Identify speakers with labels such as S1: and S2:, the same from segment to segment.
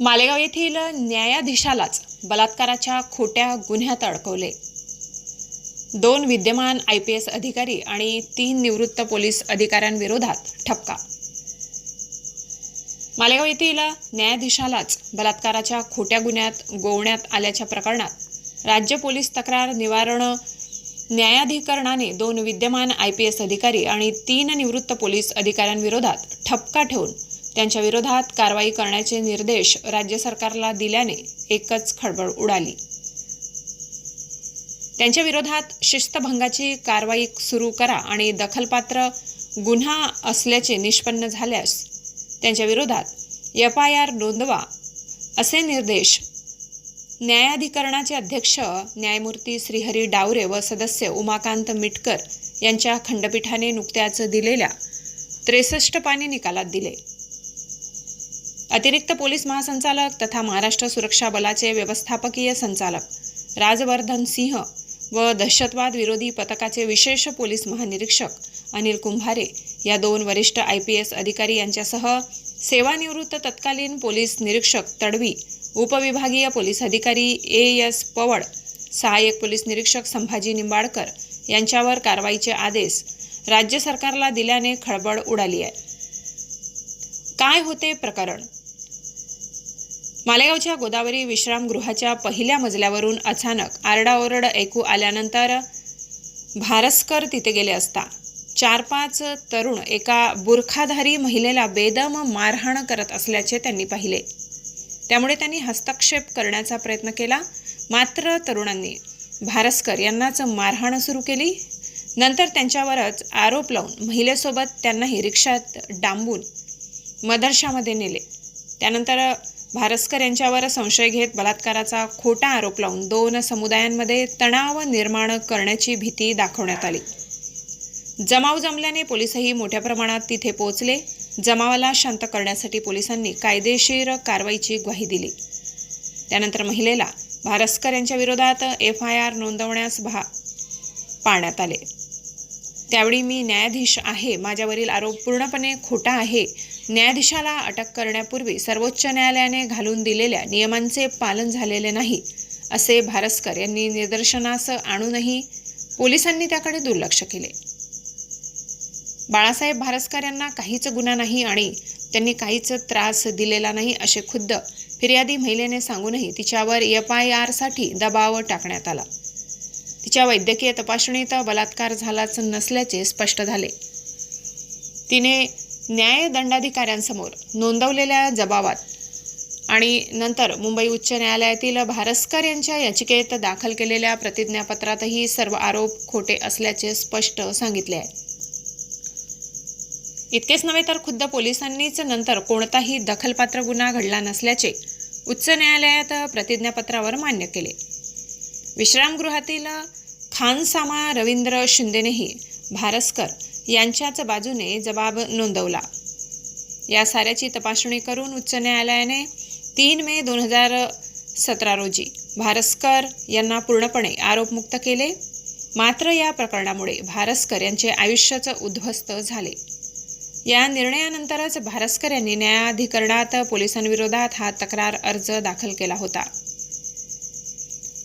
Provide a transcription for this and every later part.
S1: मालेगाव येथील न्यायाधीशालाच बलात्काराच्या खोट्या गुन्ह्यात अडकवले. दोन विद्यमान आय पी एस अधिकारी आणि तीन निवृत्त पोलीस अधिकाऱ्यांविरोधात ठपका. मालेगाव येथील न्यायाधीशालाच बलात्काराच्या खोट्या गुन्ह्यात गोवण्यात आल्याच्या प्रकरणात राज्य पोलीस तक्रार निवारण न्यायाधिकरणाने दोन विद्यमान आय पी एस अधिकारी आणि तीन निवृत्त पोलीस अधिकाऱ्यांविरोधात ठपका ठेवून त्यांच्या विरोधात कारवाई करण्याचे निर्देश राज्य सरकारला दिल्याने एकच खळबळ उडाली. त्यांच्या विरोधात शिस्तभंगाची कारवाई सुरू करा आणि दखलपात्र गुन्हा असल्याचे निष्पन्न झाल्यास त्यांच्या विरोधात एफ आय आर नोंदवा असे निर्देश न्यायाधिकरणाचे अध्यक्ष न्यायमूर्ती श्रीहरी डावरे व सदस्य उमाकांत मिटकर यांच्या खंडपीठाने नुकत्याच दिलेल्या त्रेसष्ट पाणी निकालात दिले. अतिरिक्त पोलीस महासंचालक तथा महाराष्ट्र सुरक्षा बलाचे व्यवस्थापकीय संचालक राजवर्धन सिंह व दहशतवाद विरोधी पथकाचे विशेष पोलीस महानिरीक्षक अनिल कुंभारे या दोन वरिष्ठ आय पी एस अधिकारी यांच्यासह सेवानिवृत्त तत्कालीन पोलीस निरीक्षक तडवी उपविभागीय पोलीस अधिकारी ए एस पवड सहाय्यक पोलीस निरीक्षक संभाजी निंबाळकर यांच्यावर कारवाईचे आदेश राज्य सरकारला दिल्याने खळबळ उडाली आहे. काय होते प्रकरण? मालेगावच्या गोदावरी विश्रामगृहाच्या पहिल्या मजल्यावरून अचानक आरडाओरड ऐकू आल्यानंतर भारस्कर तिथे गेले असता. चार पाच तरुण एका बुरखाधारी महिलेला बेदम मारहाण करत असल्याचे त्यांनी पाहिले. त्यामुळे त्यांनी हस्तक्षेप करण्याचा प्रयत्न केला. मात्र तरुणांनी भारस्कर यांनाच मारहाण सुरू केली. नंतर त्यांच्यावरच आरोप लावून महिलेसोबत त्यांनाही रिक्षात डांबून मदरशामध्ये नेले. त्यानंतर भारस्कर यांच्यावर संशय घेत बलात्काराचा खोटा आरोप लावून दोन समुदायांमध्ये तणाव निर्माण करण्याची भीती दाखवण्यात आली. जमाव जमल्याने पोलीसही मोठ्या प्रमाणात तिथे पोहोचले. जमावाला शांत करण्यासाठी पोलिसांनी कायदेशीर कारवाईची ग्वाही दिली. त्यानंतर महिलेला भारस्कर यांच्या विरोधात एफ आय आर नोंदवण्यास भा पाळण्यात आले. त्यावेळी मी न्यायाधीश आहे. माझ्यावरील आरोप पूर्णपणे खोटा आहे. न्यायाधीशाला अटक करण्यापूर्वी सर्वोच्च न्यायालयाने घालून दिलेल्या नियमांचे पालन झालेले नाही असे भारस्कर यांनी निदर्शनास आणूनही पोलिसांनी त्याकडे दुर्लक्ष केले. बाळासाहेब भारस्कर यांना काहीच गुन्हा नाही आणि त्यांनी काहीच त्रास दिलेला नाही असे खुद्द फिर्यादी महिलेने सांगूनही तिच्यावर एफ आय आरसाठी दबाव टाकण्यात आला. तिच्या वैद्यकीय तपासणीत बलात्कार झालाच नसल्याचे स्पष्ट झाले. तिने न्यायदंडाधिकाऱ्यांसमोर नोंदवलेल्या जबाबात आणि नंतर मुंबई उच्च न्यायालयातील भारस्कर यांच्या याचिकेत दाखल केलेल्या प्रतिज्ञापत्रातही सर्व आरोप खोटे असल्याचे स्पष्ट सांगितले आहे. इतकेच नव्हे तर खुद्द पोलिसांनीच नंतर कोणताही दखलपात्र गुन्हा घडला नसल्याचे उच्च न्यायालयात प्रतिज्ञापत्रावर मान्य केले. विश्रामगृहातील खानसामा रवींद्र शिंदेनेही भारस्कर यांच्याच बाजूने जबाब नोंदवला. या साऱ्याची तपासणी करून उच्च न्यायालयाने तीन मे दोन हजार सतरा रोजी भारस्कर यांना पूर्णपणे आरोपमुक्त केले. मात्र या प्रकरणामुळे भारस्कर यांचे आयुष्याचं उद्ध्वस्त झाले. या निर्णयानंतरच भारस्कर यांनी न्यायाधिकरणात पोलिसांविरोधात हा तक्रार अर्ज दाखल केला होता.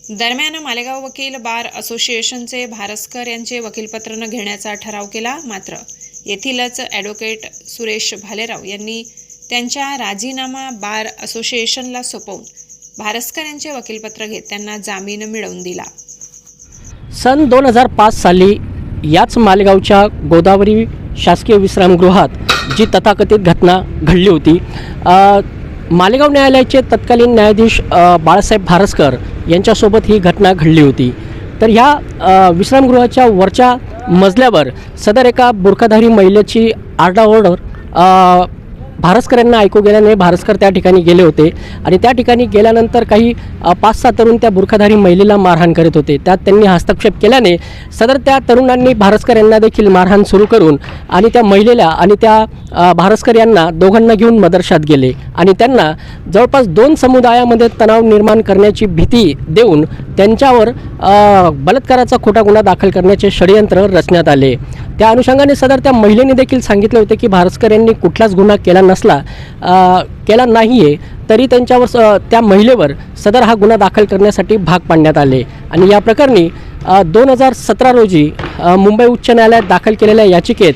S1: दरम्यान मालेगाव वकील बार असोसिएशनचे भारस्कर यांचे वकीलपत्र न घेण्याचा ठराव केला मात्र येथीलच ॲडव्होकेट सुरेश भालेराव यांनी त्यांच्या राजीनामा बार असोसिएशनला सोपवून भारस्कर यांचे वकीलपत्र घेत त्यांना जामीन मिळवून दिला.
S2: सन दोन हजार पाच साली याच मालेगावच्या गोदावरी शासकीय विश्रामगृहात जी तथाकथित घटना घडली होती मालेगाव न्यायालयाचे तत्कालीन न्यायाधीश बाळासाहेब भारस्कर यांच्यासोबत ही घटना घडली होती. तर ह्या विश्रामगृहाच्या वरच्या मजल्यावर सदर एका बुरखाधारी महिलेची आरडाओरड भारस्करांना ऐकू गेल्याने भारस्कर त्या ठिकाणी गेले होते. आणि त्या ठिकाणी गेल्यानंतर काही पाच सहा तरुण त्या बुरखाधारी महिलेला मारहाण करत होते. त्यात त्यांनी हस्तक्षेप केल्याने सदर त्या तरुणांनी भारस्कर यांना देखील मारहाण सुरू करून आणि त्या महिलेला आणि त्या भारस्कर यांना दोघांना घेऊन मदरशात गेले. आणि त्यांना जवळपास दोन समुदायामध्ये तणाव निर्माण करण्याची भीती देऊन त्यांच्यावर बलात्काराचा खोटा गुन्हा दाखल करण्याचे षडयंत्र रचण्यात आले. त्या अनुषंगाने सदर त्या महिलेने देखील सांगितले होते की भारस्कर यांनी कुठलाच गुन्हा केला नसला केला नाही आहे तरी त्यांच्यावर त्या महिलेवर सदर हा गुन्हा दाखल करण्यासाठी भाग पाडण्यात आले. आणि या प्रकरणी दोन हजार सतरा रोजी मुंबई उच्च न्यायालयात दाखल केलेल्या याचिकेत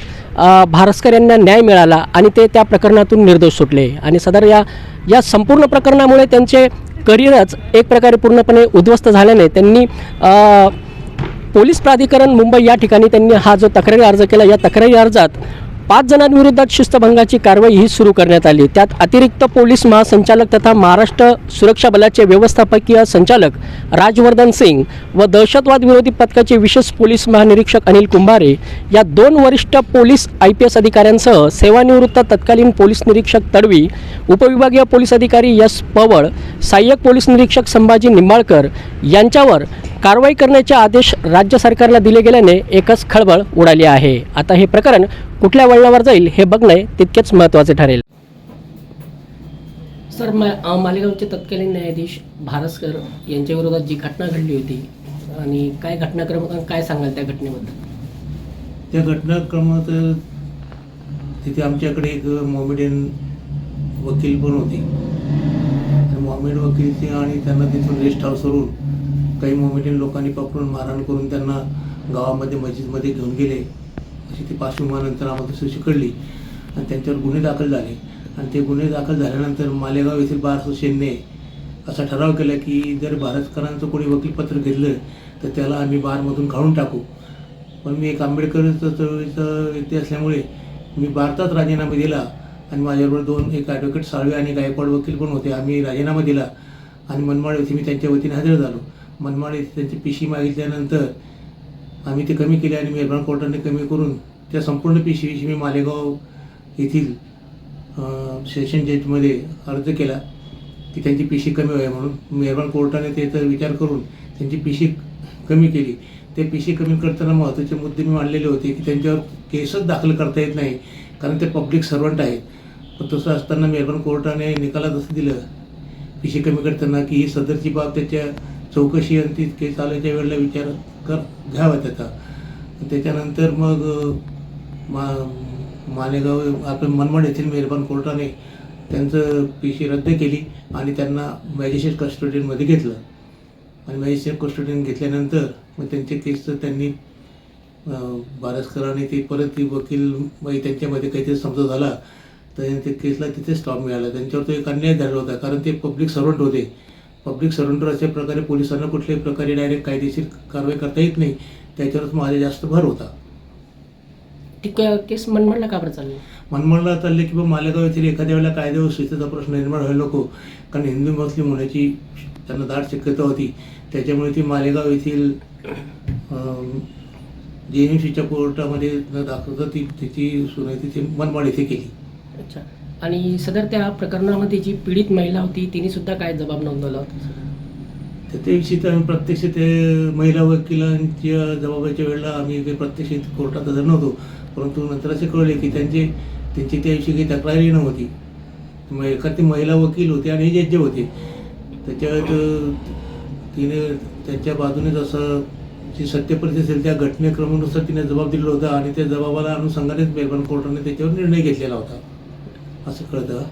S2: भारस्कर यांना न्याय मिळाला आणि ते त्या प्रकरणातून निर्दोष सुटले. आणि सदर या या संपूर्ण प्रकरणामुळे त्यांचे करिअरच एक प्रकारे पूर्णपणे उद्ध्वस्त झाल्याने त्यांनी पोलीस प्राधिकरण मुंबई या ठिकाणी त्यांनी हा जो तक्रारी अर्ज केला या तक्रारी अर्जात पाच जणांविरोधात शिस्तभंगाची कारवाई ही सुरू करण्यात आली. त्यात अतिरिक्त पोलीस महासंचालक तथा महाराष्ट्र सुरक्षा बलाचे व्यवस्थापकीय संचालक राजवर्धन सिंग व दहशतवाद विरोधी पथकाचे विशेष पोलीस महानिरीक्षक अनिल कुंभारे या दोन वरिष्ठ पोलीस आय पी एस अधिकाऱ्यांसह सेवानिवृत्त तत्कालीन पोलीस निरीक्षक तडवी उपविभागीय पोलीस अधिकारी यस पवळ सहाय्यक पोलीस निरीक्षक संभाजी निंबाळकर यांच्यावर कारवाई करण्याचे आदेश राज्य सरकारला दिले गेल्याने एकच खळबळ उडाली आहे. आता हे प्रकरण कुठल्या वळणावर जाईल हे बघणे तितकेच महत्त्वाचे ठरेल. सर मा मालेगावचे तत्कालीन न्यायाधीश भारसकर यांच्या विरोधात जी घटना घडली होती आणि काय घटनाक्रम काय सांगाल त्या घटनेबद्दल?
S3: त्या घटनाक्रमात तिथे आमच्याकडे एक मोमेडियन वकील पण होते. मोमेड वकीलचे आणि त्यांना तिथून रेस्ट हाऊसवरून काही मोमेडियन लोकांनी पकडून मारहाण करून त्यांना गावामध्ये मस्जिदमध्ये घेऊन गेले. अशी ती पार्श्वभूमीनंतर आम्हाला तशी कळली आणि त्यांच्यावर गुन्हे दाखल झाले. आणि ते गुन्हे दाखल झाल्यानंतर मालेगाव येथील बार असोसिएशनने असा ठराव केला की जर भारतकरांचं कोणी वकीलपत्र घेतलं तर त्याला आम्ही बारमधून काढून टाकू. पण मी एक आंबेडकर चळवळीचा व्यक्ती असल्यामुळे मी भारतात राजीनामा दिला आणि माझ्याबरोबर दोन एक ॲडव्होकेट साळवे आणि गायकवाड वकील पण होते. आम्ही राजीनामा दिला आणि मनमाड येथे मी त्यांच्या वतीने हजर झालो. मनमाड येथे त्यांची पिशी मागितल्यानंतर आम्ही ते कमी केले आणि मेहरबान कोर्टाने कमी करून त्या संपूर्ण पिशवीची मी मालेगाव येथील सेशन जजमध्ये अर्ज केला की त्यांची पिशी कमी व्हावी म्हणून मेहरबान कोर्टाने त्याचा विचार करून त्यांची पिशी कमी केली. ते पिशी कमी करताना महत्त्वाचे मुद्दे मी मांडलेले होते की त्यांच्यावर केसच दाखल करता येत नाही कारण ते पब्लिक सर्वंट आहेत. पण तसं असताना मेहरबान कोर्टाने निकालात असं दिलं पिशी कमी करताना की ही सदरची बाब त्याच्या चौकशी आणि ती केस चालायच्या वेळेला विचार कर घ्यावा त्याचा. त्याच्यानंतर मग मा मालेगाव आपण मनमाड येथील मेहरबान कोर्टाने त्यांचं पिशी रद्द केली आणि त्यांना मॅजिस्ट्रेट कस्टडीमध्ये घेतलं. आणि मॅजिस्ट्रेट कस्टडीने घेतल्यानंतर मग त्यांचे केस त्यांनी बारसकरांनी ते परत ती वकील त्यांच्यामध्ये काहीतरी समजा झाला तर ते केसला तिथे स्टॉप मिळाला. त्यांच्यावर तो एक अन्याय झाला होता कारण ते पब्लिक सर्वंट होते. पब्लिक सर्वंटवर अशा प्रकारे पोलिसांना कुठल्याही प्रकारे डायरेक्ट कायदेशीर कारवाई करता येत नाही त्याच्यावरच माझा जास्त भर होता.
S2: ती केस मनमाडला का बरं चालली?
S3: मनमाडला चालले की बा मालेगाव येथील एखाद्या वेळेला कायदे व प्रश्न निर्माण व्हायला नको. कारण हिंदू मुस्लिम होण्याची त्यांना दाट शक्यता होती. त्याच्यामुळे ती मालेगाव येथील जे एम सीच्या कोर्टामध्ये न दाखवता ती तिची सुनाई तिथे मनमाड येथे केली.
S2: अच्छा. आणि सदर त्या प्रकरणामध्ये जी पीडित महिला होती तिने सुद्धा काय जबाब नोंदवला होता?
S3: तर त्याविषयी तर आम्ही प्रत्यक्ष ते महिला वकिलांच्या जबाबाच्या वेळेला आम्ही काही प्रत्यक्ष कोर्टात हजर नव्हतो. परंतु नंतर असे कळले की त्यांचे त्यांची त्याविषयी काही तक्रारही नव्हती. मग एखादी महिला वकील होते आणि जज्ज होते. त्याच्यात तिने त्यांच्या बाजूने जसं जी सत्य असेल त्या घटनेक्रमानुसार तिने जबाब दिलेला होता आणि त्या जबाबाला अनुषंगानेच मेलबर्न कोर्टाने त्याच्यावर निर्णय घेतलेला होता. असं कळतं.